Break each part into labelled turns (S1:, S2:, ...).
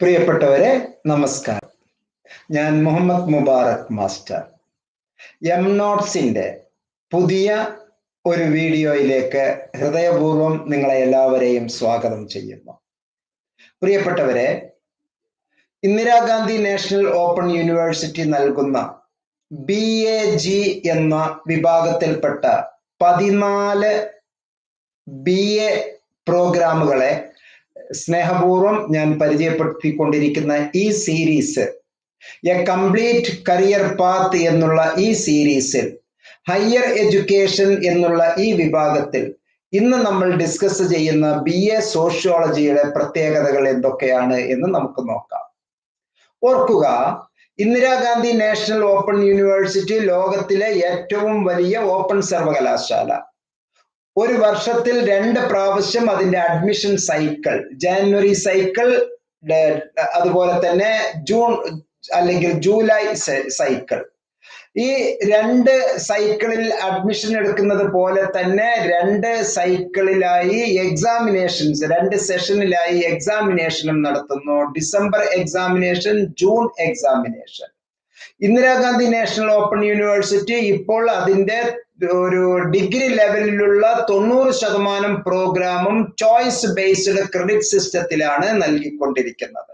S1: പ്രിയപ്പെട്ടവരെ നമസ്കാരം. ഞാൻ മുഹമ്മദ് മുബാറക് മാസ്റ്റർ. എം നോട്ട്സിന്റെ പുതിയ ഒരു വീഡിയോയിലേക്ക് ഹൃദയപൂർവം നിങ്ങളെ എല്ലാവരെയും സ്വാഗതം ചെയ്യുന്നു. പ്രിയപ്പെട്ടവരെ ഇന്ദിരാഗാന്ധി നാഷണൽ ഓപ്പൺ യൂണിവേഴ്സിറ്റി നൽകുന്ന ബി എ ജി എന്ന വിഭാഗത്തിൽപ്പെട്ട പതിനാല് ബി എ പ്രോഗ്രാമുകളെ സ്നേഹപൂർവം ഞാൻ പരിചയപ്പെടുത്തിക്കൊണ്ടിരിക്കുന്ന ഈ series a complete career path എന്നുള്ള ഈ സീരീസിൽ ഹയർ എഡ്യൂക്കേഷൻ എന്നുള്ള ഈ വിഭാഗത്തിൽ ഇന്ന് നമ്മൾ ഡിസ്കസ് ചെയ്യുന്ന ബി എ സോഷ്യോളജിയുടെ പ്രത്യേകതകൾ എന്തൊക്കെയാണ് എന്ന് നമുക്ക് നോക്കാം. ഓർക്കുക ഇന്ദിരാഗാന്ധി നാഷണൽ ഓപ്പൺ യൂണിവേഴ്സിറ്റി ലോകത്തിലെ ഏറ്റവും വലിയ ഓപ്പൺ സർവകലാശാല. ഒരു വർഷത്തിൽ രണ്ട് പ്രാവശ്യം അതിന്റെ അഡ്മിഷൻ സൈക്കിൾ ജാനുവരി സൈക്കിൾ അതുപോലെ തന്നെ ജൂൺ അല്ലെങ്കിൽ ജൂലൈ സൈക്കിൾ ഈ രണ്ട് സൈക്കിളിൽ അഡ്മിഷൻ എടുക്കുന്നത് പോലെ തന്നെ രണ്ട് സൈക്കിളിലായി എക്സാമിനേഷൻസ് രണ്ട് സെഷനിലായി എക്സാമിനേഷനും നടത്തുന്നു. December examination June examination Indira Gandhi national open university ഇപ്പോൾ അതിന്റെ ഒരു ഡിഗ്രി ലെവലിലുള്ള തൊണ്ണൂറ് ശതമാനം പ്രോഗ്രാമും ചോയ്സ് ബേസ്ഡ് ക്രെഡിറ്റ് സിസ്റ്റത്തിലാണ് നൽകിക്കൊണ്ടിരിക്കുന്നത്.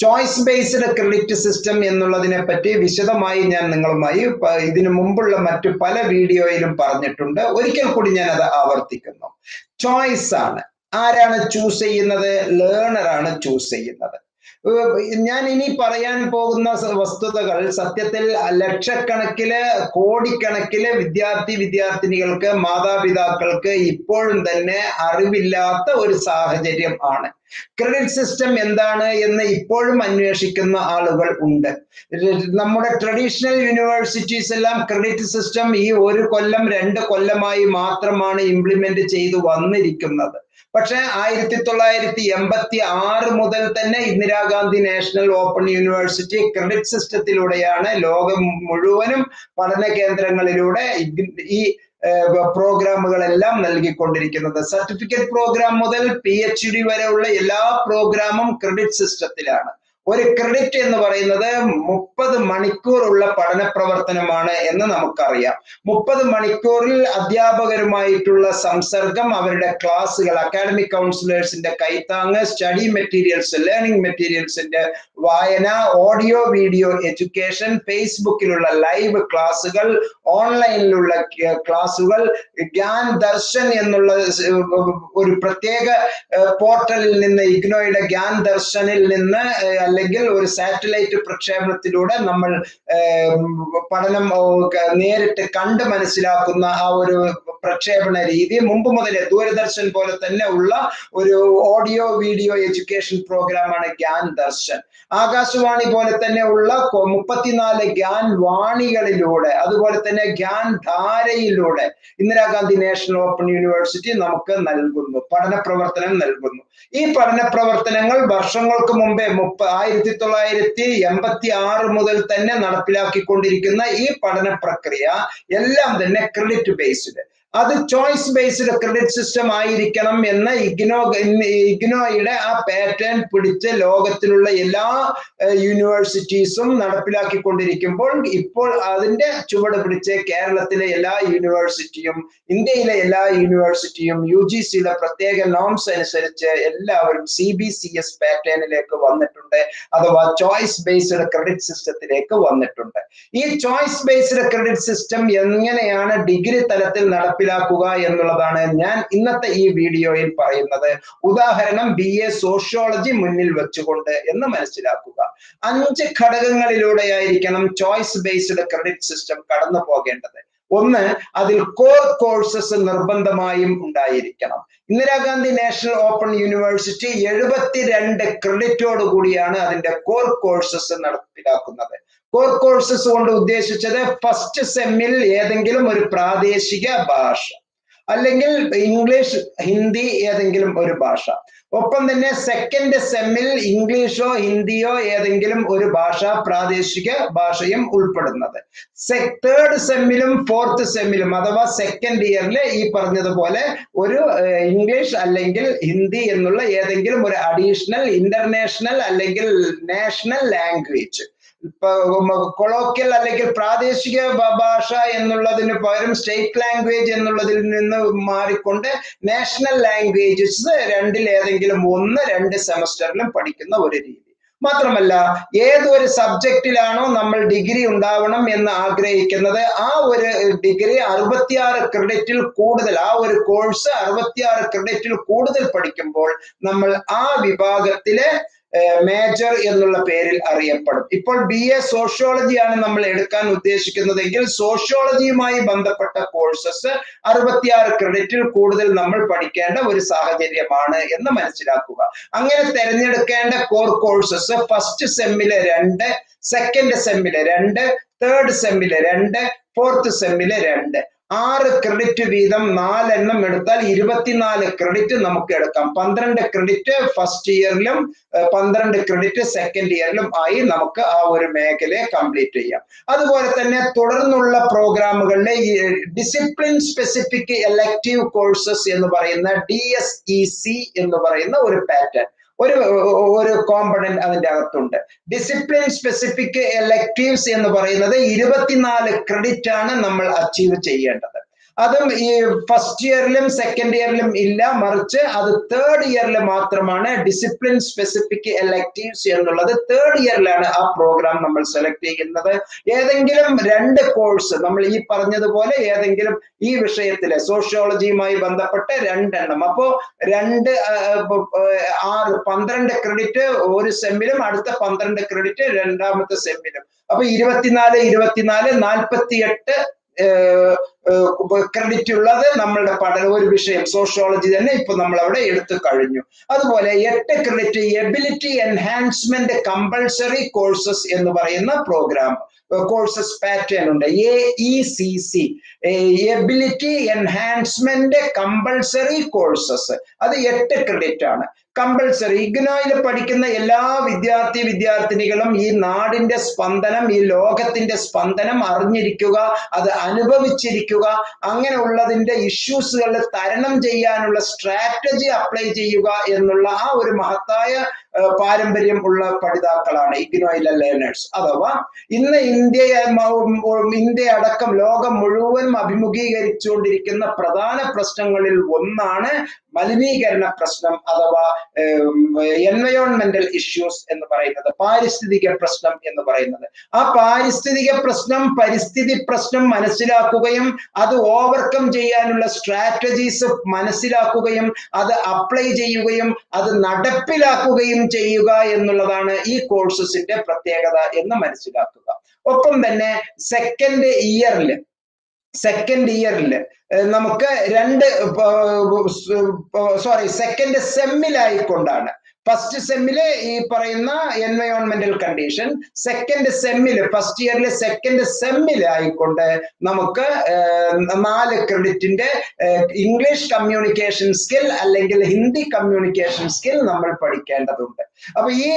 S1: ചോയ്സ് ബേസ്ഡ് ക്രെഡിറ്റ് സിസ്റ്റം എന്നുള്ളതിനെ പറ്റി വിശദമായി ഞാൻ നിങ്ങളുമായി ഇതിനു മുമ്പുള്ള മറ്റു പല വീഡിയോയിലും പറഞ്ഞിട്ടുണ്ട്. ഒരിക്കൽ കൂടി ഞാൻ അത് ആവർത്തിക്കുന്നു. ചോയ്സ് ആണ്. ആരാണ് ചൂസ് ചെയ്യുന്നത്? ലേണർ ആണ് ചൂസ് ചെയ്യുന്നത്. ഞാൻ ഇനി പറയാൻ പോകുന്ന വസ്തുതകൾ സത്യത്തിൽ ലക്ഷക്കണക്കിൽ കോടിക്കണക്കിൽ വിദ്യാർത്ഥി വിദ്യാർത്ഥിനികൾക്ക് മാതാപിതാക്കൾക്ക് ഇപ്പോഴും തന്നെ അറിവില്ലാത്ത ഒരു സാഹചര്യം ആണ്. ക്രെഡിറ്റ് സിസ്റ്റം എന്താണ് എന്ന് ഇപ്പോഴും അന്വേഷിക്കുന്ന ആളുകൾ ഉണ്ട്. നമ്മുടെ ട്രഡീഷണൽ യൂണിവേഴ്സിറ്റീസ് എല്ലാം ക്രെഡിറ്റ് സിസ്റ്റം ഈ ഒരു കൊല്ലം രണ്ട് കൊല്ലമായി മാത്രമാണ് ഇംപ്ലിമെന്റ് ചെയ്തു വന്നിരിക്കുന്നത്. പക്ഷെ ആയിരത്തി തൊള്ളായിരത്തി എൺപത്തി ആറ് മുതൽ തന്നെ Indira Gandhi national open university credit സിസ്റ്റത്തിലൂടെയാണ് ലോകം മുഴുവനും പഠന കേന്ദ്രങ്ങളിലൂടെ ഈ പ്രോഗ്രാമുകളെല്ലാം നൽകിക്കൊണ്ടിരിക്കുന്നത്. സർട്ടിഫിക്കറ്റ് പ്രോഗ്രാം മുതൽ പി എച്ച് ഡി വരെയുള്ള എല്ലാ പ്രോഗ്രാമും ക്രെഡിറ്റ് സിസ്റ്റത്തിലാണ്. ഒരു ക്രെഡിറ്റ് എന്ന് പറയുന്നത് മുപ്പത് മണിക്കൂറുള്ള പഠന പ്രവർത്തനമാണ് എന്ന് നമുക്കറിയാം. മുപ്പത് മണിക്കൂറിൽ അധ്യാപകരുമായിട്ടുള്ള സംസർഗം അവരുടെ ക്ലാസ്സുകൾ അക്കാഡമിക് കൗൺസിലേഴ്സിന്റെ കൈത്താങ് സ്റ്റഡി മെറ്റീരിയൽസ് ലേണിംഗ് മെറ്റീരിയൽസിന്റെ വായന ഓഡിയോ വീഡിയോ എഡ്യൂക്കേഷൻ ഫേസ്ബുക്കിലുള്ള ലൈവ് ക്ലാസ്സുകൾ ഓൺലൈനിലുള്ള ക്ലാസ്സുകൾ ഗ്യാൻ ദർശൻ എന്നുള്ള ഒരു പ്രത്യേക പോർട്ടലിൽ നിന്ന് ഇഗ്നോയുടെ ഗ്യാൻ ദർശനിൽ നിന്ന് അല്ലെങ്കിൽ ഒരു സാറ്റലൈറ്റ് പ്രക്ഷേപണത്തിലൂടെ നമ്മൾ പഠനം നേരിട്ട് കണ്ട് മനസ്സിലാക്കുന്ന ആ ഒരു പ്രക്ഷേപണ രീതി മുമ്പ് മുതലേ ദൂരദർശൻ പോലെ തന്നെ ഉള്ള ഒരു ഓഡിയോ വീഡിയോ എഡ്യൂക്കേഷൻ പ്രോഗ്രാമാണ് ഗ്യാൻ ദർശൻ. ആകാശവാണി പോലെ തന്നെ ഉള്ള മുപ്പത്തിനാല് ഗ്യാൻ വാണികളിലൂടെ അതുപോലെ തന്നെ ഗ്യാൻ ധാരയിലൂടെ ഇന്ദിരാഗാന്ധി നാഷണൽ ഓപ്പൺ യൂണിവേഴ്സിറ്റി നമുക്ക് നൽകുന്നു പഠന പ്രവർത്തനം നൽകുന്നു. ഈ പഠന പ്രവർത്തനങ്ങൾ വർഷങ്ങൾക്ക് മുമ്പേ മുപ്പ ആയിരത്തി തൊള്ളായിരത്തി എൺപത്തി ആറ് മുതൽ തന്നെ നടപ്പിലാക്കിക്കൊണ്ടിരിക്കുന്ന ഈ പഠന പ്രക്രിയ എല്ലാം തന്നെ ക്രെഡിറ്റ് ബേസ്ഡ് അത് ചോയ്സ് ബേസ്ഡ് ക്രെഡിറ്റ് സിസ്റ്റം ആയിരിക്കണം എന്ന ഇഗ്നോ ഇഗ്നോയുടെ ആ പാറ്റേൺ പിടിച്ച് ലോകത്തിലുള്ള എല്ലാ യൂണിവേഴ്സിറ്റീസും നടപ്പിലാക്കിക്കൊണ്ടിരിക്കുമ്പോൾ ഇപ്പോൾ അതിന്റെ ചുവട് പിടിച്ച് കേരളത്തിലെ എല്ലാ യൂണിവേഴ്സിറ്റിയും ഇന്ത്യയിലെ എല്ലാ യൂണിവേഴ്സിറ്റിയും യു ജി സിയുടെ പ്രത്യേക നോംസ് അനുസരിച്ച് എല്ലാവരും സി ബി സി എസ് പാറ്റേണിലേക്ക് വന്നിട്ടുണ്ട് അഥവാ ചോയ്സ് ബേസ്ഡ് ക്രെഡിറ്റ് സിസ്റ്റത്തിലേക്ക് വന്നിട്ടുണ്ട്. ഈ ചോയ്സ് ബേസ്ഡ് ക്രെഡിറ്റ് സിസ്റ്റം എങ്ങനെയാണ് ഡിഗ്രി തലത്തിൽ നടപ്പിലാക്കുക എന്നുള്ളതാണ് ഞാൻ ഇന്നത്തെ ഈ വീഡിയോയിൽ പറയുന്നത്. ഉദാഹരണം ബി എ സോഷ്യോളജി മുന്നിൽ വെച്ചുകൊണ്ട് എന്ന് മനസ്സിലാക്കുക. അഞ്ച് ഘടകങ്ങളിലൂടെയായിരിക്കണം ചോയ്സ് ബേസ്ഡ് ക്രെഡിറ്റ് സിസ്റ്റം കടന്നു പോകേണ്ടത്. ഒന്ന് അതിൽ കോർ കോഴ്സസ് നിർബന്ധമായും ഉണ്ടായിരിക്കണം. ഇന്ദിരാഗാന്ധി നാഷണൽ ഓപ്പൺ യൂണിവേഴ്സിറ്റി എഴുപത്തിരണ്ട് ക്രെഡിറ്റോട് കൂടിയാണ് അതിന്റെ കോർ കോഴ്സസ് നടപ്പിലാക്കുന്നത്. കോർ കോഴ്സസ് കൊണ്ട് ഉദ്ദേശിച്ചത് ഫസ്റ്റ് സെമ്മിൽ ഏതെങ്കിലും ഒരു പ്രാദേശിക ഭാഷ അല്ലെങ്കിൽ ഇംഗ്ലീഷ് ഹിന്ദി ഏതെങ്കിലും ഒരു ഭാഷ. ഒപ്പം തന്നെ സെക്കൻഡ് സെമ്മിൽ ഇംഗ്ലീഷോ ഹിന്ദിയോ ഏതെങ്കിലും ഒരു ഭാഷ പ്രാദേശിക ഭാഷയും ഉൾപ്പെടുന്നത്. തേർഡ് സെമ്മിലും ഫോർത്ത് സെമ്മിലും അഥവാ സെക്കൻഡ് ഇയറിൽ ഈ പറഞ്ഞതുപോലെ ഒരു ഇംഗ്ലീഷ് അല്ലെങ്കിൽ ഹിന്ദി എന്നുള്ള ഏതെങ്കിലും ഒരു അഡീഷണൽ ഇന്റർനാഷണൽ അല്ലെങ്കിൽ നാഷണൽ ലാംഗ്വേജ് കൊളോക്കിയൽ അല്ലെങ്കിൽ പ്രാദേശിക ഭാഷ എന്നുള്ളതിന് പകരം സ്റ്റേറ്റ് ലാംഗ്വേജ് എന്നുള്ളതിൽ നിന്ന് മാറിക്കൊണ്ട് നാഷണൽ ലാംഗ്വേജസ് രണ്ടിൽ ഏതെങ്കിലും ഒന്ന് രണ്ട് സെമസ്റ്ററിലും പഠിക്കുന്ന ഒരു രീതി. മാത്രമല്ല ഏതൊരു സബ്ജക്റ്റിലാണോ നമ്മൾ ഡിഗ്രി ഉണ്ടാവണം എന്ന് ആഗ്രഹിക്കുന്നത് ആ ഒരു ഡിഗ്രി അറുപത്തിയാറ് ക്രെഡിറ്റിൽ കൂടുതൽ ആ ഒരു കോഴ്സ് അറുപത്തിയാറ് ക്രെഡിറ്റിൽ കൂടുതൽ പഠിക്കുമ്പോൾ നമ്മൾ ആ വിഭാഗത്തിലെ മേജർ എന്നുള്ള പേരിൽ അറിയപ്പെടും. ഇപ്പോൾ ബി എ സോഷ്യോളജിയാണ് നമ്മൾ എടുക്കാൻ ഉദ്ദേശിക്കുന്നതെങ്കിൽ സോഷ്യോളജിയുമായി ബന്ധപ്പെട്ട കോഴ്സസ് അറുപത്തിയാറ് ക്രെഡിറ്റിൽ കൂടുതൽ നമ്മൾ പഠിക്കേണ്ട ഒരു സാഹചര്യമാണ് എന്ന് മനസ്സിലാക്കുക. അങ്ങനെ തിരഞ്ഞെടുക്കേണ്ട കോർ കോഴ്സസ് ഫസ്റ്റ് സെമ്മിലെ രണ്ട് സെക്കൻഡ് സെമ്മിലെ രണ്ട് തേർഡ് സെമ്മിലെ രണ്ട് ഫോർത്ത് സെമ്മിലെ രണ്ട്. ആറ് ക്രെഡിറ്റ് വീതം നാലെണ്ണം എടുത്താൽ ഇരുപത്തിനാല് ക്രെഡിറ്റ് നമുക്ക് എടുക്കാം. പന്ത്രണ്ട് ക്രെഡിറ്റ് ഫസ്റ്റ് ഇയറിലും പന്ത്രണ്ട് ക്രെഡിറ്റ് സെക്കൻഡ് ഇയറിലും ആയി നമുക്ക് ആ ഒരു മേഖലയെ കംപ്ലീറ്റ് ചെയ്യാം. അതുപോലെ തന്നെ തുടർന്നുള്ള പ്രോഗ്രാമുകളിലെ ഡിസിപ്ലിൻ സ്പെസിഫിക് എലക്റ്റീവ് കോഴ്സസ് എന്ന് പറയുന്ന ഡി എസ് ഇ സി എന്ന് പറയുന്ന ഒരു പാറ്റേൺ ഒരു ഒരു കോമ്പണന്റ് അതിന്റെ അകത്തുണ്ട്. ഡിസിപ്ലിൻ സ്പെസിഫിക് എലക്ടീവ്സ് എന്ന് പറയുന്നത് ഇരുപത്തിനാല് ക്രെഡിറ്റ് ആണ് നമ്മൾ അച്ചീവ് ചെയ്യേണ്ടത്. അതും ഈ ഫസ്റ്റ് ഇയറിലും സെക്കൻഡ് ഇയറിലും ഇല്ല. മറിച്ച് അത് തേർഡ് ഇയറിൽ മാത്രമാണ് ഡിസിപ്ലിൻ സ്പെസിഫിക് എലക്റ്റീവ്സ് എന്നുള്ളത് തേർഡ് ഇയറിലാണ് ആ പ്രോഗ്രാം നമ്മൾ സെലക്ട് ചെയ്യുന്നത്. ഏതെങ്കിലും രണ്ട് കോഴ്സ് നമ്മൾ ഈ പറഞ്ഞതുപോലെ ഏതെങ്കിലും ഈ വിഷയത്തിലെ സോഷ്യോളജിയുമായി ബന്ധപ്പെട്ട് രണ്ടെണ്ണം. അപ്പോ രണ്ട് ആറ് പന്ത്രണ്ട് ക്രെഡിറ്റ് ഒരു സെമ്മിലും അടുത്ത പന്ത്രണ്ട് ക്രെഡിറ്റ് രണ്ടാമത്തെ സെമ്മിലും അപ്പൊ ഇരുപത്തിനാല് ഇരുപത്തിനാല് നാൽപ്പത്തി എട്ട് ക്രെഡിറ്റ് ഉള്ളത് നമ്മളുടെ പഠന ഒരു വിഷയം. സോഷ്യോളജി തന്നെ ഇപ്പൊ നമ്മൾ അവിടെ എടുത്തു കഴിഞ്ഞു. അതുപോലെ എട്ട് credit ability enhancement compulsory courses എന്ന് പറയുന്ന പ്രോഗ്രാം കോഴ്സസ് പാറ്റേൺ ഉണ്ട്. A E C C ability enhancement compulsory courses അത് എട്ട് ക്രെഡിറ്റ് ആണ്. കമ്പൾസറി ഇഗ്നോയിൽ പഠിക്കുന്ന എല്ലാ വിദ്യാർത്ഥി വിദ്യാർത്ഥിനികളും ഈ നാടിന്റെ സ്പന്ദനം ഈ ലോകത്തിന്റെ സ്പന്ദനം അറിഞ്ഞിരിക്കുക അത് അനുഭവിച്ചിരിക്കുക. അങ്ങനെ അങ്ങനെയുള്ളതിന്റെ ഇഷ്യൂസുകൾ തരണം ചെയ്യാനുള്ള സ്ട്രാറ്റജി അപ്ലൈ ചെയ്യുക എന്നുള്ള ആ ഒരു മഹത്തായ പാരമ്പര്യം ഉള്ള പഠിതാക്കളാണ് ഇഗ്നോയിലെ ലേണേഴ്സ്. അഥവാ ഇന്ന് ഇന്ത്യയെ ഇന്ത്യ അടക്കം ലോകം മുഴുവനും അഭിമുഖീകരിച്ചുകൊണ്ടിരിക്കുന്ന പ്രധാന പ്രശ്നങ്ങളിൽ ഒന്നാണ് മലിനീകരണ പ്രശ്നം അഥവാ എൻവയോൺമെന്റൽ ഇഷ്യൂസ് എന്ന് പറയുന്നത് പാരിസ്ഥിതിക പ്രശ്നം എന്ന് പറയുന്നത്. ആ പാരിസ്ഥിതിക പ്രശ്നം പരിസ്ഥിതി പ്രശ്നം മനസ്സിലാക്കുകയും അത് ഓവർകം ചെയ്യാനുള്ള സ്ട്രാറ്റജീസ് മനസ്സിലാക്കുകയും അത് അപ്ലൈ ചെയ്യുകയും അത് നടപ്പിലാക്കുകയും ചെയ്യുക എന്നുള്ളതാണ് ഈ കോഴ്സസിന്റെ പ്രത്യേകത എന്ന് മനസ്സിലാക്കുക ഒപ്പം തന്നെ സെക്കൻഡ് ഇയറിൽ സെക്കൻഡ് ഇയറിൽ നമുക്ക് രണ്ട് സോറി സെക്കൻഡ് സെമ്മിലായിക്കൊണ്ടാണ് ഫസ്റ്റ് സെമ്മിൽ ഈ പറയുന്ന എൻവയോൺമെന്റൽ കണ്ടീഷൻ സെക്കൻഡ് സെമ്മിൽ ഫസ്റ്റ് ഇയറിലെ സെക്കൻഡ് സെമ്മിലായിക്കൊണ്ട് നമുക്ക് നാല് ക്രെഡിറ്റിന്റെ ഇംഗ്ലീഷ് കമ്മ്യൂണിക്കേഷൻ സ്കിൽ അല്ലെങ്കിൽ ഹിന്ദി കമ്മ്യൂണിക്കേഷൻ സ്കിൽ നമ്മൾ പഠിക്കേണ്ടതുണ്ട്. അപ്പൊ ഈ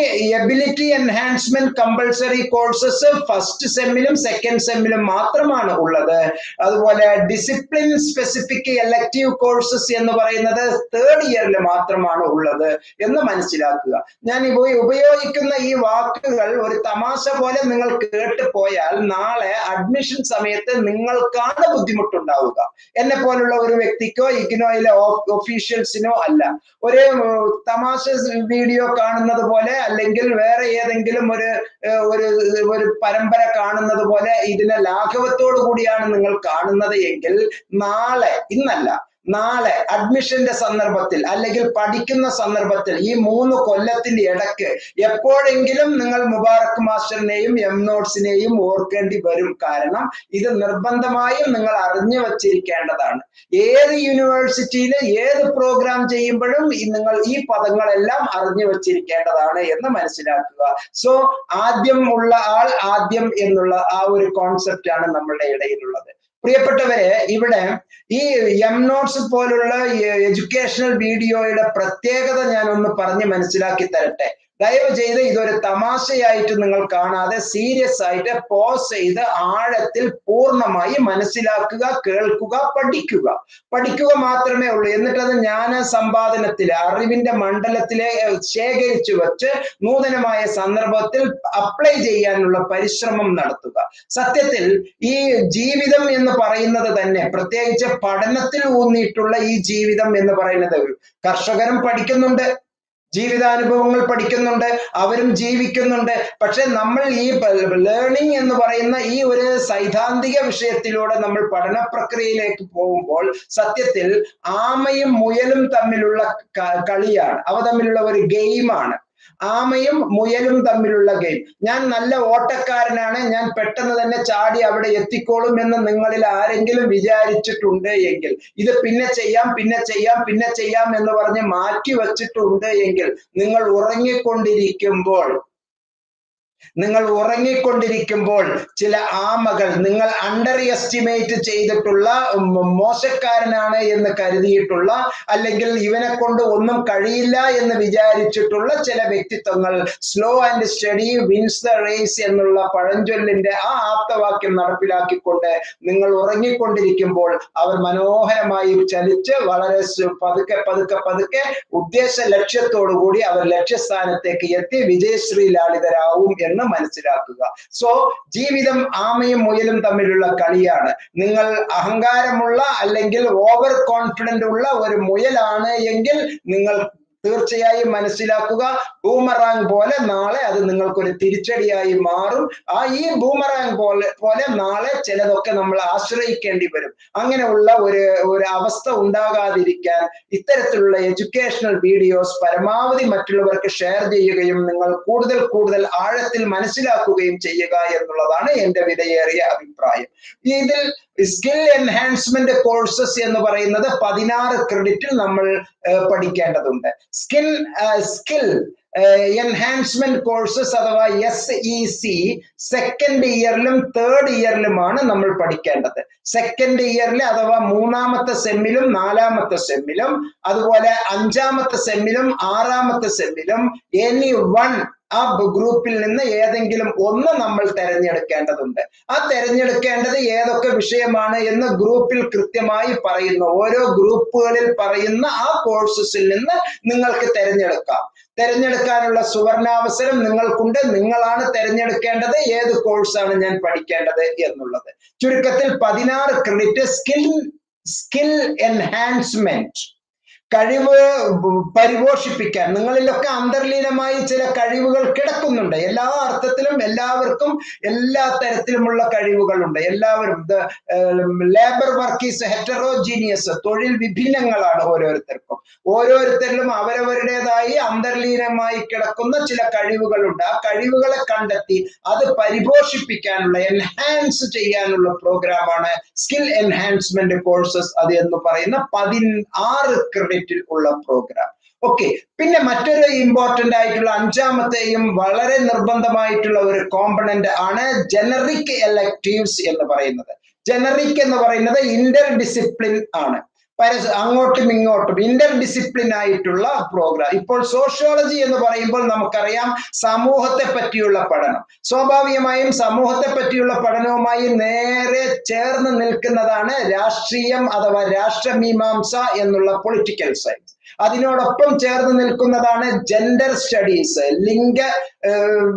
S1: ability enhancement compulsory courses first സെമ്മിലും second സെമ്മിലും മാത്രമാണ് ഉള്ളത്. അതുപോലെ ഡിസിപ്ലിൻ സ്പെസിഫിക് എലക്റ്റീവ് കോഴ്സസ് എന്ന് പറയുന്നത് തേർഡ് ഇയറിൽ മാത്രമാണ് ഉള്ളത് എന്ന് മനസ്സിലാക്കുക. ഞാൻ ഉപ- ഉപയോഗിക്കുന്ന ഈ വാക്കുകൾ ഒരു തമാശ പോലെ നിങ്ങൾ കേട്ട് പോയാൽ നാളെ അഡ്മിഷൻ സമയത്ത് നിങ്ങൾക്കാണ് ബുദ്ധിമുട്ടുണ്ടാവുക. എന്നെ പോലുള്ള ഒരു വ്യക്തിക്കോ ഇഗ്നോയിലെ ഒഫീഷ്യൽസിനോ അല്ല. ഒരു തമാശ വീഡിയോ കാണുന്നത് പോലെ അല്ലെങ്കിൽ വേറെ ഏതെങ്കിലും ഒരു ഒരു ഒരു പരമ്പര കാണുന്നത് പോലെ ഇതിനെ ലാഘവത്തോടു കൂടിയാണ് നിങ്ങൾ കാണുന്നത് എങ്കിൽ നാളെ ഇന്നല്ല നാളെ അഡ്മിഷന്റെ സന്ദർഭത്തിൽ അല്ലെങ്കിൽ പഠിക്കുന്ന സന്ദർഭത്തിൽ ഈ മൂന്ന് കൊല്ലത്തിന്റെ ഇടയ്ക്ക് എപ്പോഴെങ്കിലും നിങ്ങൾ മുബാറക് മാസ്റ്ററിനെയും എം നോട്ട്സിനെയും ഓർക്കേണ്ടി വരും. കാരണം ഇത് നിർബന്ധമായും നിങ്ങൾ അറിഞ്ഞു വച്ചിരിക്കേണ്ടതാണ്. ഏത് യൂണിവേഴ്സിറ്റിയിൽ ഏത് പ്രോഗ്രാം ചെയ്യുമ്പോഴും നിങ്ങൾ ഈ പദങ്ങളെല്ലാം അറിഞ്ഞു വച്ചിരിക്കേണ്ടതാണ് എന്ന് മനസ്സിലാക്കുക. സോ ആദ്യം ഉള്ള ആൾ ആദ്യം എന്നുള്ള ആ ഒരു കോൺസെപ്റ്റ് ആണ് നമ്മളുടെ ഇടയിലുള്ളത്. പ്രിയപ്പെട്ടവരെ ഇവിടെ ഈ എം നോട്ട്സ് പോലുള്ള എഡ്യൂക്കേഷണൽ വീഡിയോയുടെ പ്രത്യേകത ഞാൻ ഒന്ന് പറഞ്ഞ് മനസ്സിലാക്കി തരട്ടെ. ദയവ് ചെയ്ത് ഇതൊരു തമാശയായിട്ട് നിങ്ങൾ കാണാതെ സീരിയസ് ആയിട്ട് പോസ് ചെയ്ത് ആഴത്തിൽ പൂർണമായി മനസ്സിലാക്കുക കേൾക്കുക പഠിക്കുക. പഠിക്കുക മാത്രമേ ഉള്ളൂ. എന്നിട്ട് അത് ജ്ഞാന സമ്പാദനത്തിലെ അറിവിന്റെ മണ്ഡലത്തിലെ ശേഖരിച്ചു വെച്ച് നൂതനമായ സന്ദർഭത്തിൽ അപ്ലൈ ചെയ്യാനുള്ള പരിശ്രമം നടത്തുക. സത്യത്തിൽ ഈ ജീവിതം എന്ന് പറയുന്നത് തന്നെ പ്രത്യേകിച്ച് പഠനത്തിൽ ഊന്നിയിട്ടുള്ള ഈ ജീവിതം എന്ന് പറയുന്നത് കർഷകരും പഠിക്കുന്നുണ്ട്. ജീവിതാനുഭവങ്ങൾ പഠിക്കുന്നുണ്ട് അവരും ജീവിക്കുന്നുണ്ട്. പക്ഷെ നമ്മൾ ഈ ലേണിംഗ് എന്ന് പറയുന്ന ഈ ഒരു സൈദ്ധാന്തിക വിഷയത്തിലൂടെ നമ്മൾ പഠന പ്രക്രിയയിലേക്ക് പോകുമ്പോൾ സത്യത്തിൽ ആമയും മുയലും തമ്മിലുള്ള കളിയാണ്. അവ തമ്മിലുള്ള ഒരു ഗെയിമാണ്. ആമയും മുയലും തമ്മിലുള്ള ഗെയിം ഞാൻ നല്ല ഓട്ടക്കാരനാണ്. ഞാൻ പെട്ടെന്ന് തന്നെ ചാടി അവിടെ എത്തിക്കോളും എന്ന് നിങ്ങളിൽ ആരെങ്കിലും വിചാരിച്ചിട്ടുണ്ട് എങ്കിൽ. ഇത് പിന്നെ ചെയ്യാം പിന്നെ ചെയ്യാം പിന്നെ ചെയ്യാം എന്ന് പറഞ്ഞ് മാറ്റി വച്ചിട്ടുണ്ട് എങ്കിൽ നിങ്ങൾ ഉറങ്ങിക്കൊണ്ടിരിക്കുമ്പോൾ നിങ്ങൾ ഉറങ്ങിക്കൊണ്ടിരിക്കുമ്പോൾ ചില ആമകൾ നിങ്ങൾ അണ്ടർ എസ്റ്റിമേറ്റ് ചെയ്തിട്ടുള്ള മോശക്കാരനാണ് എന്ന് കരുതിയിട്ടുള്ള അല്ലെങ്കിൽ ഇവനെ കൊണ്ട് ഒന്നും കഴിയില്ല എന്ന് വിചാരിച്ചിട്ടുള്ള ചില വ്യക്തിത്വങ്ങൾ. Slow and steady wins the race എന്നുള്ള പഴഞ്ചൊല്ലിന്റെ ആ ആപ്തവാക്യം നടപ്പിലാക്കിക്കൊണ്ട് നിങ്ങൾ ഉറങ്ങിക്കൊണ്ടിരിക്കുമ്പോൾ അവർ മനോഹരമായി ചലിച്ച് വളരെ പതുക്കെ പതുക്കെ പതുക്കെ ഉദ്ദേശ ലക്ഷ്യത്തോടു കൂടി അവർ ലക്ഷ്യസ്ഥാനത്തേക്ക് എത്തി. വിജയശ്രീ ലാളിതരാവും എന്ന് മനസ്സിലാക്കുക. സോ ജീവിതം ആമയും മുയലും തമ്മിലുള്ള കളിയാണ്. നിങ്ങൾ അഹങ്കാരമുള്ള അല്ലെങ്കിൽ ഓവർ കോൺഫിഡന്റ് ഉള്ള ഒരു മുയലാണ് എങ്കിൽ നിങ്ങൾ തീർച്ചയായും മനസ്സിലാക്കുക. ബൂമറാങ് പോലെ നാളെ അത് നിങ്ങൾക്കൊരു തിരിച്ചടിയായി മാറും. ആ ഈ ബൂമറാങ് പോലെ പോലെ നാളെ ചിലതൊക്കെ നമ്മൾ ആശ്രയിക്കേണ്ടി വരും. അങ്ങനെയുള്ള ഒരു ഒരു അവസ്ഥ ഉണ്ടാകാതിരിക്കാൻ ഇത്തരത്തിലുള്ള എഡ്യൂക്കേഷണൽ വീഡിയോസ് പരമാവധി മറ്റുള്ളവർക്ക് ഷെയർ ചെയ്യുകയും നിങ്ങൾ കൂടുതൽ കൂടുതൽ ആഴത്തിൽ മനസ്സിലാക്കുകയും ചെയ്യുക എന്നുള്ളതാണ് എന്റെ വിലയേറിയ അഭിപ്രായം. ഇതിൽ സ്കിൽ എൻഹാൻസ്മെന്റ് കോഴ്സസ് എന്ന് പറയുന്നത് പതിനാറ് ക്രെഡിറ്റിൽ നമ്മൾ പഠിക്കേണ്ടതുണ്ട്. സ്കിൽ സ്കിൽ എൻഹാൻസ്മെന്റ് കോഴ്സസ് അഥവാ എസ് ഇ സി സെക്കൻഡ് ഇയറിലും തേർഡ് ഇയറിലുമാണ് നമ്മൾ പഠിക്കേണ്ടത്. സെക്കൻഡ് ഇയറിൽ അഥവാ മൂന്നാമത്തെ സെമ്മിലും നാലാമത്തെ സെമ്മിലും അതുപോലെ അഞ്ചാമത്തെ സെമ്മിലും ആറാമത്തെ സെമ്മിലും എനി വൺ ആ ഗ്രൂപ്പിൽ നിന്ന് ഏതെങ്കിലും ഒന്ന് നമ്മൾ തെരഞ്ഞെടുക്കേണ്ടതുണ്ട്. ആ തെരഞ്ഞെടുക്കേണ്ടത് ഏതൊക്കെ വിഷയമാണ് എന്ന് ഗ്രൂപ്പിൽ കൃത്യമായി പറയുന്ന ഓരോ ഗ്രൂപ്പുകളിൽ പറയുന്ന ആ കോഴ്സസിൽ നിന്ന് നിങ്ങൾക്ക് തെരഞ്ഞെടുക്കാം. തെരഞ്ഞെടുക്കാനുള്ള സുവർണാവസരം നിങ്ങൾക്കുണ്ട്. നിങ്ങളാണ് തെരഞ്ഞെടുക്കേണ്ടത്. ഏത് കോഴ്സാണ് ഞാൻ പഠിക്കേണ്ടത് എന്നുള്ളത്. ചുരുക്കത്തിൽ പതിനാറ് ക്രെഡിറ്റ് സ്കിൽ സ്കിൽ എൻഹാൻസ്മെന്റ് കഴിവ് പരിപോഷിപ്പിക്കാൻ. നിങ്ങളിലൊക്കെ അന്തർലീനമായി ചില കഴിവുകൾ കിടക്കുന്നുണ്ട്. എല്ലാ അർത്ഥത്തിലും എല്ലാവർക്കും എല്ലാ തരത്തിലുമുള്ള കഴിവുകളുണ്ട്. എല്ലാവരും ലേബർ വർക്ക് ഈസ് ഹെറ്ററോജീനിയസ് തൊഴിൽ വിഭിന്നങ്ങളാണ് ഓരോരുത്തർക്കും. ഓരോരുത്തരിലും അവരവരുടേതായി അന്തർലീനമായി കിടക്കുന്ന ചില കഴിവുകളുണ്ട്. ആ കഴിവുകളെ കണ്ടെത്തി അത് പരിപോഷിപ്പിക്കാനുള്ള എൻഹാൻസ് ചെയ്യാനുള്ള പ്രോഗ്രാമാണ് സ്കിൽ എൻഹാൻസ്മെന്റ് കോഴ്സസ് അത് എന്ന് പറയുന്ന പതിനാറ് ക്രെഡിറ്റിൽ ഉള്ള പ്രോഗ്രാം ഓക്കെ പിന്നെ മറ്റൊരു ഇമ്പോർട്ടന്റ് ആയിട്ടുള്ള അഞ്ചാമത്തെയും വളരെ നിർബന്ധമായിട്ടുള്ള ഒരു കോമ്പണന്റ് ആണ് ജനറിക് എലക്ടീവ്സ് എന്ന് പറയുന്നത്. ജനറിക് എന്ന് പറയുന്നത് ഇന്റർ ഡിസിപ്ലിൻ ആണ്. പരസ് അങ്ങോട്ടും ഇങ്ങോട്ടും ഇന്റർ ഡിസിപ്ലിൻ ആയിട്ടുള്ള പ്രോഗ്രാം ഇപ്പോൾ സോഷ്യോളജി എന്ന് പറയുമ്പോൾ നമുക്കറിയാം സമൂഹത്തെ പറ്റിയുള്ള പഠനം. സ്വാഭാവികമായും സമൂഹത്തെ പറ്റിയുള്ള പഠനവുമായി നേരെ ചേർന്ന് നിൽക്കുന്നതാണ് രാഷ്ട്രീയം അഥവാ രാഷ്ട്രമീമാംസ എന്നുള്ള പൊളിറ്റിക്കൽ സയൻസ് അതിനോടൊപ്പം ചേർന്ന് നിൽക്കുന്നതാണ് ജെൻഡർ സ്റ്റഡീസ് ലിംഗ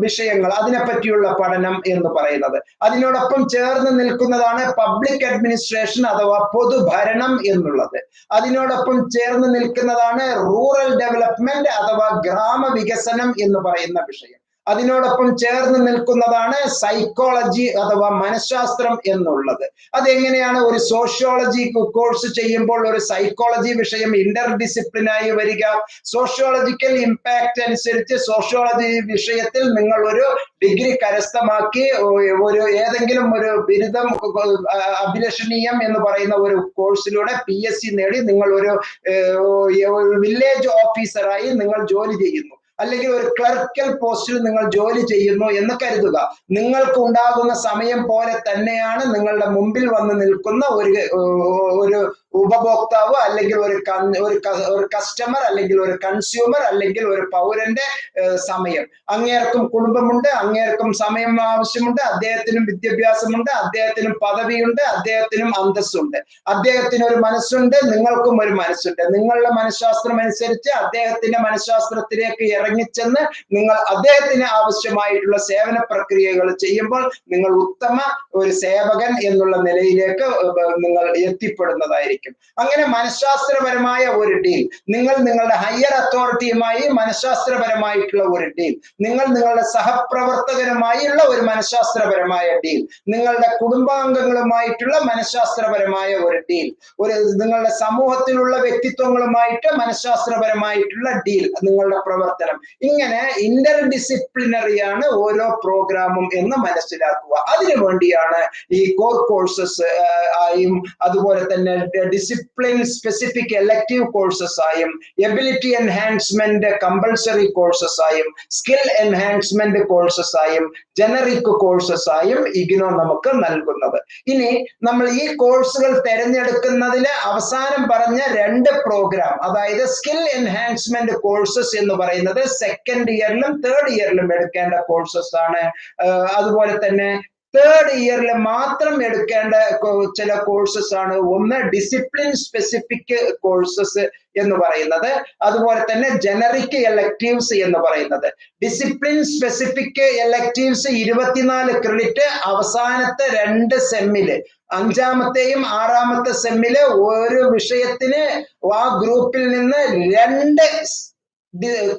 S1: വിഷയങ്ങൾ അതിനെ പറ്റിയുള്ള പഠനം എന്ന് പറയുന്നത്. അതിനോടൊപ്പം ചേർന്ന് നിൽക്കുന്നതാണ് പബ്ലിക് അഡ്മിനിസ്ട്രേഷൻ അഥവാ പൊതുഭരണം എന്നുള്ളത്. അതിനോടൊപ്പം ചേർന്ന് നിൽക്കുന്നതാണ് റൂറൽ ഡെവലപ്മെന്റ് അഥവാ ഗ്രാമവികസനം എന്ന് പറയുന്ന വിഷയം. അതിനോടൊപ്പം ചേർന്ന് നിൽക്കുന്നതാണ് സൈക്കോളജി അഥവാ മനഃശാസ്ത്രം എന്നുള്ളത്. അതെങ്ങനെയാണ് ഒരു സോഷ്യോളജി കോഴ്സ് ചെയ്യുമ്പോൾ ഒരു സൈക്കോളജി വിഷയം ഇന്റർ ഡിസിപ്ലിനായി വരിക? സോഷ്യോളജിക്കൽ ഇമ്പാക്റ്റ് അനുസരിച്ച് സോഷ്യോളജി വിഷയത്തിൽ നിങ്ങൾ ഒരു ഡിഗ്രി കരസ്ഥമാക്കി ഒരു ഏതെങ്കിലും ഒരു ബിരുദം അഭിലഷണീയം എന്ന് പറയുന്ന ഒരു കോഴ്സിലൂടെ പി എസ് സി നേടി നിങ്ങൾ ഒരു വില്ലേജ് ഓഫീസറായി നിങ്ങൾ ജോലി ചെയ്യുന്നു. അല്ലെങ്കിൽ ഒരു ക്ലർക്കൽ പോസ്റ്റിൽ നിങ്ങൾ ജോലി ചെയ്യുന്നു എന്ന് കരുതുക. നിങ്ങൾക്ക് ഉണ്ടാകുന്ന സമയം പോലെ തന്നെയാണ് നിങ്ങളുടെ മുമ്പിൽ വന്ന് നിൽക്കുന്ന ഒരു ഒരു ഉപഭോക്താവ് അല്ലെങ്കിൽ ഒരു ഒരു ഒരു കസ്റ്റമർ അല്ലെങ്കിൽ ഒരു കൺസ്യൂമർ അല്ലെങ്കിൽ ഒരു പൗരന്റെ സമയം. അങ്ങേർക്കും കുടുംബമുണ്ട് അങ്ങേർക്കും സമയം ആവശ്യമുണ്ട് അദ്ദേഹത്തിനും വിദ്യാഭ്യാസമുണ്ട് അദ്ദേഹത്തിനും പദവിയുണ്ട് അദ്ദേഹത്തിനും അന്തസ്സുണ്ട്. അദ്ദേഹത്തിന് ഒരു മനസ്സുണ്ട് നിങ്ങൾക്കും ഒരു മനസ്സുണ്ട്. നിങ്ങളുടെ മനഃശാസ്ത്രം അനുസരിച്ച് അദ്ദേഹത്തിന്റെ മനഃശാസ്ത്രത്തിലേക്ക് ഇറങ്ങിച്ചെന്ന് നിങ്ങൾ അദ്ദേഹത്തിന് ആവശ്യമായിട്ടുള്ള സേവന പ്രക്രിയകൾ ചെയ്യുമ്പോൾ നിങ്ങൾ ഉത്തമ ഒരു സേവകൻ എന്നുള്ള നിലയിലേക്ക് നിങ്ങൾ എത്തിപ്പെടുന്നതായിരിക്കും. അങ്ങനെ മനഃശാസ്ത്രപരമായ ഒരു ഡീൽ നിങ്ങൾ നിങ്ങളുടെ ഹയർ അതോറിറ്റിയുമായി മനഃശാസ്ത്രപരമായിട്ടുള്ള ഒരു ഡീൽ നിങ്ങൾ നിങ്ങളുടെ സഹപ്രവർത്തകരുമായുള്ള ഒരു മനഃശാസ്ത്രപരമായ ഡീൽ നിങ്ങളുടെ കുടുംബാംഗങ്ങളുമായിട്ടുള്ള മനഃശാസ്ത്രപരമായ ഒരു ഡീൽ ഒരു നിങ്ങളുടെ സമൂഹത്തിലുള്ള വ്യക്തിത്വങ്ങളുമായിട്ട് മനഃശാസ്ത്രപരമായിട്ടുള്ള ഡീൽ നിങ്ങളുടെ പ്രവർത്തനം. ഇങ്ങനെ ഇന്റർ ഡിസിപ്ലിനറിയാണ് ഓരോ പ്രോഗ്രാമും എന്ന് മനസ്സിലാക്കുക. അതിനു വേണ്ടിയാണ് ഈ കോർ കോഴ്സസ് ആയും അതുപോലെ തന്നെ ഡിസിപ്ലിൻ സ്പെസിഫിക് എലക്റ്റീവ് കോഴ്സസായും എബിലിറ്റി എൻഹാൻസ്മെന്റ് കമ്പൾസറി കോഴ്സസായും സ്കിൽ എൻഹാൻസ്മെന്റ് കോഴ്സസായും ജനറിക് കോഴ്സസായും ഇഗ്നോ നമുക്ക് നൽകുന്നത്. ഇനി നമ്മൾ ഈ കോഴ്സുകൾ തിരഞ്ഞെടുക്കുന്നതിൽ അവസാനം പറഞ്ഞ രണ്ട് പ്രോഗ്രാം അതായത് സ്കിൽ എൻഹാൻസ്മെന്റ് കോഴ്സസ് എന്ന് പറയുന്നത് സെക്കൻഡ് ഇയറിലും തേർഡ് ഇയറിലും എടുക്കേണ്ട കോഴ്സസ് ആണ്. അതുപോലെ തന്നെ തേർഡ് ഇയറിൽ മാത്രം എടുക്കേണ്ട ചില കോഴ്സസ് ആണ്. ഒന്ന് ഡിസിപ്ലിൻ സ്പെസിഫിക് കോഴ്സസ് എന്ന് പറയുന്നത്. അതുപോലെ തന്നെ ജനറിക് എലക്റ്റീവ്സ് എന്ന് പറയുന്നത്. ഡിസിപ്ലിൻ സ്പെസിഫിക് എലക്റ്റീവ്സ് ഇരുപത്തിനാല് ക്രെഡിറ്റ് അവസാനത്തെ രണ്ട് സെമ്മിൽ അഞ്ചാമത്തെയും ആറാമത്തെ സെമ്മിൽ ഒരു വിഷയത്തിന് ആ ഗ്രൂപ്പിൽ നിന്ന് രണ്ട്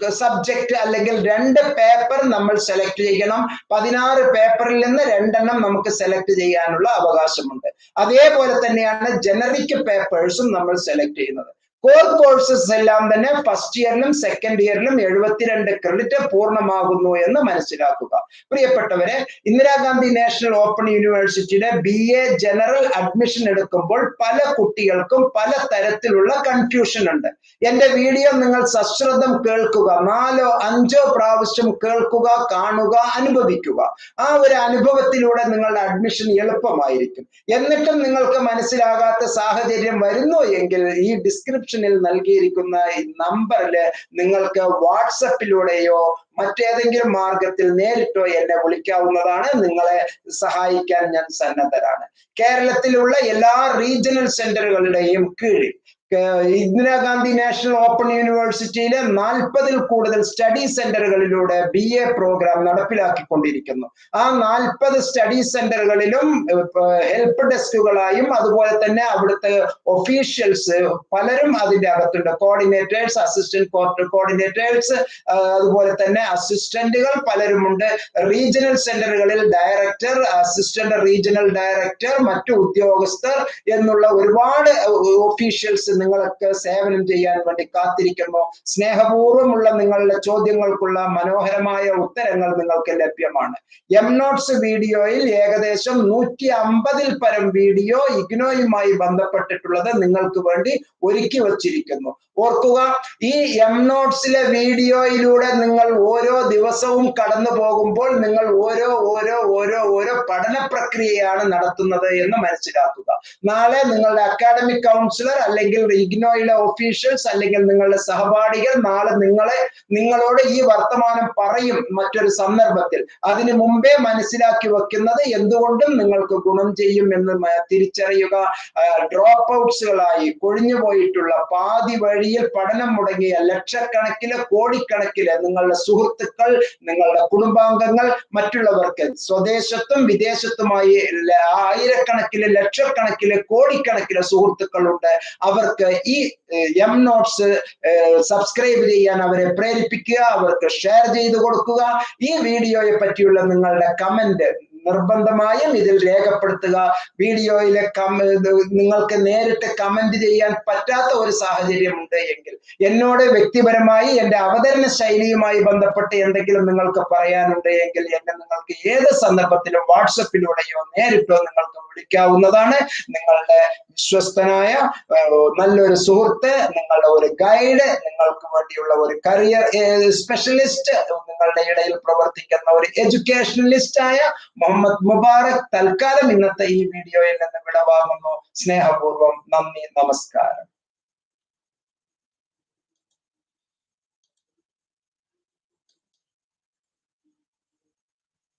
S1: സബ്ജക്ട് അല്ലെങ്കിൽ രണ്ട് പേപ്പർ നമ്മൾ സെലക്ട് ചെയ്യണം. പതിനാറ് പേപ്പറിൽ നിന്ന് രണ്ടെണ്ണം നമുക്ക് സെലക്ട് ചെയ്യാനുള്ള അവകാശമുണ്ട്. അതേപോലെ തന്നെയാണ് ജനറിക് പേപ്പേഴ്സും നമ്മൾ സെലക്ട് ചെയ്യുന്നത്. കോർ കോഴ്സസ് എല്ലാം തന്നെ ഫസ്റ്റ് ഇയറിലും സെക്കൻഡ് ഇയറിലും എഴുപത്തിരണ്ട് ക്രെഡിറ്റ് പൂർണമാകുന്നു എന്ന് മനസ്സിലാക്കുക. പ്രിയപ്പെട്ടവരെ ഇന്ദിരാഗാന്ധി നാഷണൽ ഓപ്പൺ യൂണിവേഴ്സിറ്റിയുടെ ബി എ ജനറൽ അഡ്മിഷൻ എടുക്കുമ്പോൾ പല കുട്ടികൾക്കും പല തരത്തിലുള്ള കൺഫ്യൂഷൻ ഉണ്ട്. എന്റെ വീഡിയോ നിങ്ങൾ സശ്രദ്ധം കേൾക്കുക നാലോ അഞ്ചോ പ്രാവശ്യം കേൾക്കുക കാണുക അനുഭവിക്കുക. ആ ഒരു അനുഭവത്തിലൂടെ നിങ്ങളുടെ അഡ്മിഷൻ എളുപ്പമായിരിക്കും. എന്നിട്ടും നിങ്ങൾക്ക് മനസ്സിലാകാത്ത സാഹചര്യം വരുന്നു എങ്കിൽ ഈ ഡിസ്ക്രിപ്ഷൻ ഡിസ്ക്രിപ്ഷനിൽ നൽകിയിരിക്കുന്ന നമ്പറിൽ നിങ്ങൾക്ക് വാട്സപ്പിലൂടെയോ മറ്റേതെങ്കിലും മാർഗത്തിൽ നേരിട്ടോ എന്നെ വിളിക്കാവുന്നതാണ്. നിങ്ങളെ സഹായിക്കാൻ ഞാൻ സന്നദ്ധരാണ്. കേരളത്തിലുള്ള എല്ലാ റീജിയണൽ സെന്ററുകളുടെയും കീഴിൽ ഇന്ദിരാഗാന്ധി നാഷണൽ ഓപ്പൺ യൂണിവേഴ്സിറ്റിയിലെ നാൽപ്പതിൽ കൂടുതൽ സ്റ്റഡി സെന്ററുകളിലൂടെ ബി എ പ്രോഗ്രാം നടപ്പിലാക്കിക്കൊണ്ടിരിക്കുന്നു. ആ നാൽപ്പത് സ്റ്റഡി സെന്ററുകളിലും ഹെൽപ്പ് ഡെസ്കുകളായും അതുപോലെ തന്നെ അവിടുത്തെ ഒഫീഷ്യൽസ് പലരും അതിന്റെ അകത്തുണ്ട്. കോർഡിനേറ്റേഴ്സ് അസിസ്റ്റന്റ് കോർഡിനേറ്റേഴ്സ് അതുപോലെ തന്നെ അസിസ്റ്റന്റുകൾ പലരുമുണ്ട്. റീജിയണൽ സെന്ററുകളിൽ ഡയറക്ടർ അസിസ്റ്റന്റ് റീജിയണൽ ഡയറക്ടർ മറ്റു ഉദ്യോഗസ്ഥർ എന്നുള്ള ഒരുപാട് ഒഫീഷ്യൽസ് നിങ്ങൾക്ക് സേവനം ചെയ്യാൻ വേണ്ടി കാത്തിരിക്കുന്നു. സ്നേഹപൂർവമുള്ള നിങ്ങളുടെ ചോദ്യങ്ങൾക്കുള്ള മനോഹരമായ ഉത്തരങ്ങൾ നിങ്ങൾക്ക് ലഭ്യമാണ്. എം നോട്ട്സ് വീഡിയോയിൽ ഏകദേശം നൂറ്റി അമ്പതിൽ പരം വീഡിയോ ഇഗ്നോയുമായി ബന്ധപ്പെട്ടിട്ടുള്ളത് നിങ്ങൾക്ക് വേണ്ടി ഒരുക്കി വച്ചിരിക്കുന്നു. ഓർക്കുക ഈ എം നോട്ട്സിലെ വീഡിയോയിലൂടെ നിങ്ങൾ ഓരോ ദിവസവും കടന്നു പോകുമ്പോൾ നിങ്ങൾ ഓരോ ഓരോ ഓരോ ഓരോ പഠന പ്രക്രിയയാണ് നടത്തുന്നത് എന്ന് മനസ്സിലാക്കുക. നാളെ നിങ്ങളുടെ അക്കാഡമിക് കൗൺസിലർ അല്ലെങ്കിൽ ഇഗ്നോയിലെ ഒഫീഷ്യൽസ് അല്ലെങ്കിൽ നിങ്ങളുടെ സഹപാഠികൾ നാളെ നിങ്ങളെ നിങ്ങളോട് ഈ വർത്തമാനം പറയും മറ്റൊരു സന്ദർഭത്തിൽ. അതിനു മുമ്പേ മനസ്സിലാക്കി വെക്കുന്നത് എന്തുകൊണ്ടും നിങ്ങൾക്ക് ഗുണം ചെയ്യും എന്ന് തിരിച്ചറിയുക. ഡ്രോപ്പ് ഔട്ട്സുകളായി കൊഴിഞ്ഞു പോയിട്ടുള്ള പാതി വഴിയിൽ പഠനം മുടങ്ങിയ ലക്ഷക്കണക്കിന് കോടിക്കണക്കിന് നിങ്ങളുടെ സുഹൃത്തുക്കൾ നിങ്ങളുടെ കുടുംബാംഗങ്ങൾ മറ്റുള്ളവർക്ക് സ്വദേശത്തും വിദേശത്തുമായി ആയിരക്കണക്കിന് ലക്ഷക്കണക്കിന് കോടിക്കണക്കിന് സുഹൃത്തുക്കളുണ്ട്. അവർക്ക് ഈ എം നോട്ട്സ് സബ്സ്ക്രൈബ് ചെയ്യാൻ അവരെ പ്രേരിപ്പിക്കുക അവർക്ക് ഷെയർ ചെയ്ത് കൊടുക്കുക. ഈ വീഡിയോയെ പറ്റിയുള്ള നിങ്ങളുടെ കമന്റ് നിർബന്ധമായും ഇതിൽ രേഖപ്പെടുത്തുക. വീഡിയോയിലെ നിങ്ങൾക്ക് നേരിട്ട് കമന്റ് ചെയ്യാൻ പറ്റാത്ത ഒരു സാഹചര്യം ഉണ്ട് എങ്കിൽ എന്നോട് വ്യക്തിപരമായി എന്റെ അവതരണ ശൈലിയുമായി ബന്ധപ്പെട്ട് എന്തെങ്കിലും നിങ്ങൾക്ക് പറയാനുണ്ട് എങ്കിൽ എന്നെ നിങ്ങൾക്ക് ഏത് സന്ദർഭത്തിലും വാട്സപ്പിലൂടെയോ നേരിട്ടോ നിങ്ങൾക്ക് വിളിക്കാവുന്നതാണ്. നിങ്ങളുടെ വിശ്വസ്തനായ നല്ലൊരു സുഹൃത്ത് നിങ്ങളുടെ ഒരു ഗൈഡ് നിങ്ങൾക്ക് വേണ്ടിയുള്ള ഒരു കരിയർ സ്പെഷ്യലിസ്റ്റ് നിങ്ങളുടെ ഇടയിൽ പ്രവർത്തിക്കുന്ന ഒരു എഡ്യൂക്കേഷണലിസ്റ്റ് ആയ മുഹമ്മദ് മുബാറക് തൽക്കാലം ഇന്നത്തെ ഈ വീഡിയോയിൽ നിന്ന് വിടവാങ്ങുന്നു. സ്നേഹപൂർവം നന്ദി നമസ്കാരം.